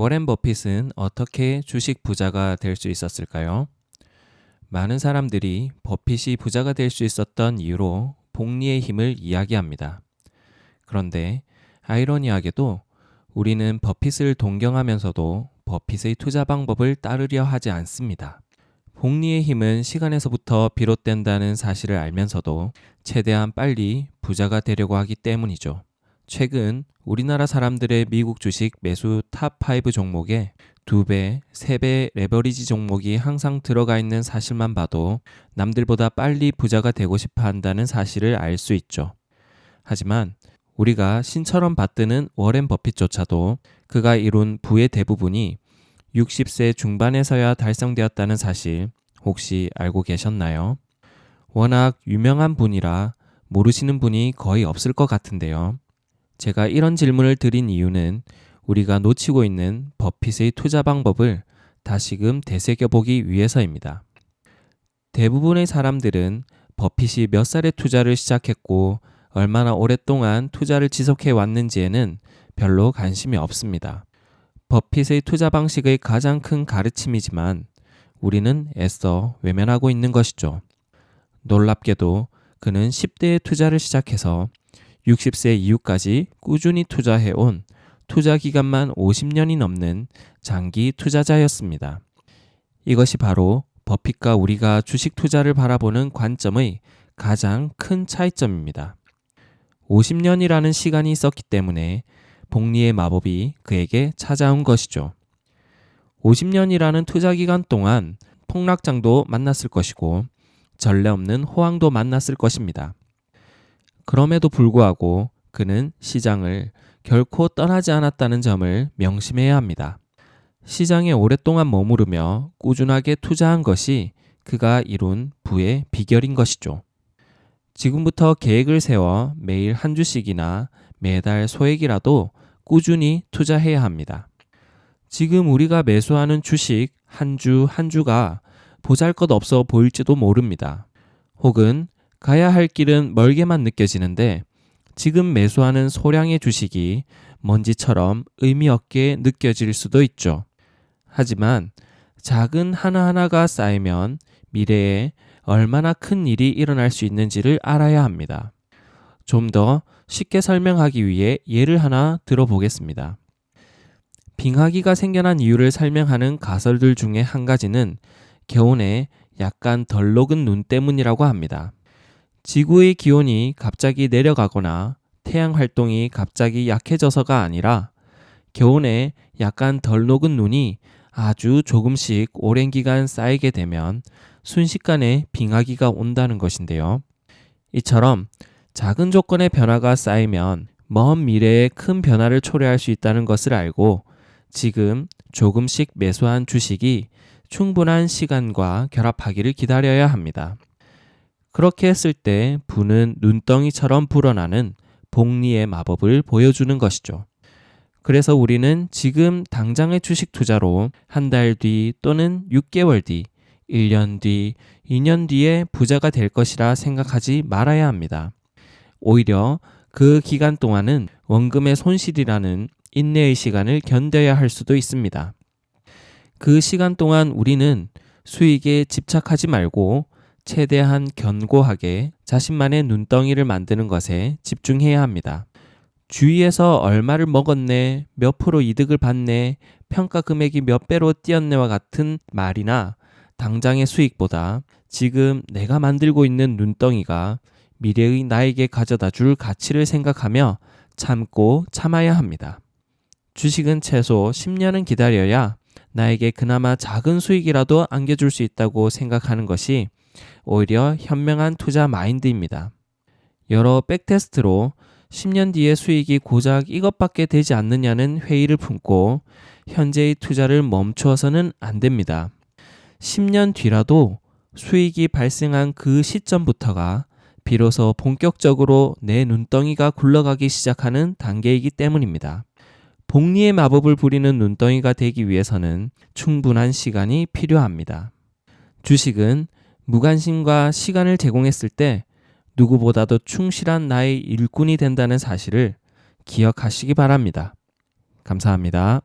워렌 버핏은 어떻게 주식 부자가 될 수 있었을까요? 많은 사람들이 버핏이 부자가 될 수 있었던 이유로 복리의 힘을 이야기합니다. 그런데 아이러니하게도 우리는 버핏을 동경하면서도 버핏의 투자 방법을 따르려 하지 않습니다. 복리의 힘은 시간에서부터 비롯된다는 사실을 알면서도 최대한 빨리 부자가 되려고 하기 때문이죠. 최근 우리나라 사람들의 미국 주식 매수 탑5 종목에 2배, 3배 레버리지 종목이 항상 들어가 있는 사실만 봐도 남들보다 빨리 부자가 되고 싶어 한다는 사실을 알 수 있죠. 하지만 우리가 신처럼 받드는 워렌 버핏조차도 그가 이룬 부의 대부분이 60세 중반에서야 달성되었다는 사실 혹시 알고 계셨나요? 워낙 유명한 분이라 모르시는 분이 거의 없을 것 같은데요. 제가 이런 질문을 드린 이유는 우리가 놓치고 있는 버핏의 투자 방법을 다시금 되새겨보기 위해서입니다. 대부분의 사람들은 버핏이 몇 살에 투자를 시작했고 얼마나 오랫동안 투자를 지속해 왔는지에는 별로 관심이 없습니다. 버핏의 투자 방식의 가장 큰 가르침이지만 우리는 애써 외면하고 있는 것이죠. 놀랍게도 그는 10대에 투자를 시작해서 60세 이후까지 꾸준히 투자해온 투자 기간만 50년이 넘는 장기 투자자였습니다. 이것이 바로 버핏과 우리가 주식 투자를 바라보는 관점의 가장 큰 차이점입니다. 50년이라는 시간이 있었기 때문에 복리의 마법이 그에게 찾아온 것이죠. 50년이라는 투자 기간 동안 폭락장도 만났을 것이고 전례 없는 호황도 만났을 것입니다. 그럼에도 불구하고 그는 시장을 결코 떠나지 않았다는 점을 명심해야 합니다. 시장에 오랫동안 머무르며 꾸준하게 투자한 것이 그가 이룬 부의 비결인 것이죠. 지금부터 계획을 세워 매일 한 주씩이나 매달 소액이라도 꾸준히 투자해야 합니다. 지금 우리가 매수하는 주식 한 주한 주가 보잘 것 없어 보일지도 모릅니다. 혹은 가야 할 길은 멀게만 느껴지는데 지금 매수하는 소량의 주식이 먼지처럼 의미 없게 느껴질 수도 있죠. 하지만 작은 하나하나가 쌓이면 미래에 얼마나 큰 일이 일어날 수 있는지를 알아야 합니다. 좀 더 쉽게 설명하기 위해 예를 하나 들어보겠습니다. 빙하기가 생겨난 이유를 설명하는 가설들 중에 한 가지는 겨울에 약간 덜 녹은 눈 때문이라고 합니다. 지구의 기온이 갑자기 내려가거나 태양 활동이 갑자기 약해져서가 아니라 겨울에 약간 덜 녹은 눈이 아주 조금씩 오랜 기간 쌓이게 되면 순식간에 빙하기가 온다는 것인데요. 이처럼 작은 조건의 변화가 쌓이면 먼 미래에 큰 변화를 초래할 수 있다는 것을 알고 지금 조금씩 매수한 주식이 충분한 시간과 결합하기를 기다려야 합니다. 그렇게 했을 때 부는 눈덩이처럼 불어나는 복리의 마법을 보여주는 것이죠. 그래서 우리는 지금 당장의 주식 투자로 한 달 뒤 또는 6개월 뒤, 1년 뒤, 2년 뒤에 부자가 될 것이라 생각하지 말아야 합니다. 오히려 그 기간 동안은 원금의 손실이라는 인내의 시간을 견뎌야 할 수도 있습니다. 그 시간 동안 우리는 수익에 집착하지 말고 최대한 견고하게 자신만의 눈덩이를 만드는 것에 집중해야 합니다. 주위에서 얼마를 먹었네, 몇 프로 이득을 받네, 평가 금액이 몇 배로 뛰었네와 같은 말이나 당장의 수익보다 지금 내가 만들고 있는 눈덩이가 미래의 나에게 가져다 줄 가치를 생각하며 참고 참아야 합니다. 주식은 최소 10년은 기다려야 나에게 그나마 작은 수익이라도 안겨줄 수 있다고 생각하는 것이 오히려 현명한 투자 마인드입니다. 여러 백테스트로 10년 뒤의 수익이 고작 이것밖에 되지 않느냐는 회의를 품고 현재의 투자를 멈추어서는 안 됩니다. 10년 뒤라도 수익이 발생한 그 시점부터가 비로소 본격적으로 내 눈덩이가 굴러가기 시작하는 단계이기 때문입니다. 복리의 마법을 부리는 눈덩이가 되기 위해서는 충분한 시간이 필요합니다. 주식은 무관심과 시간을 제공했을 때 누구보다도 충실한 나의 일꾼이 된다는 사실을 기억하시기 바랍니다. 감사합니다.